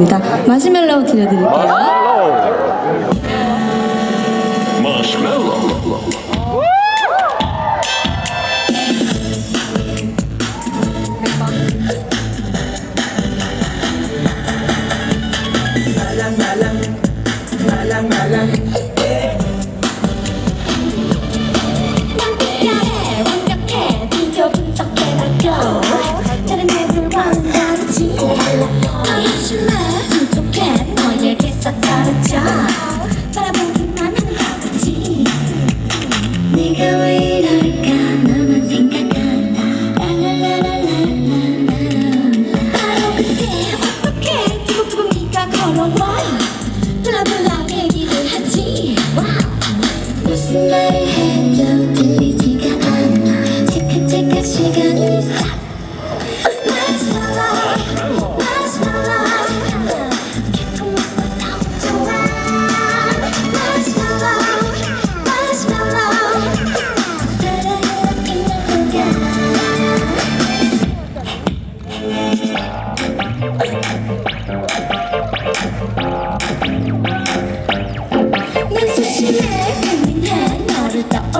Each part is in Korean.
입니다. 마시멜로우 들려드릴게요. 완벽해 당신은 부족해 너에게서 다르죠 바라보기만 하는 바보지 내가 왜 이럴까 너만 생각한다 라라라라라라라 바로 그때 어떻게 두고 두고 네가 걸어와 블라블라 얘기를 하지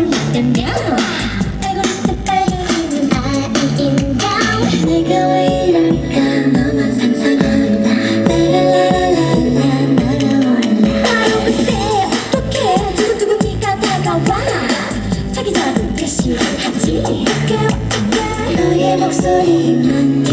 때면 알고 있어 빨리 아이인가 내가 왜 이럴까? 너만 상상한다. 라라라라라라 날아올라 바로 그때 어떻게 두고두고 네가 다가와? 사귀자는 대시를 하지. 어떻게 어떻게? 너의 목소리만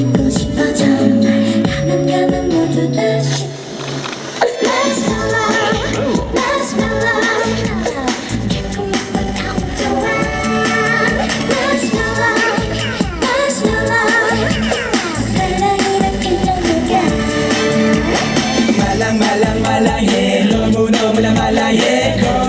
malang malang malaye Lumuno mula malaye Go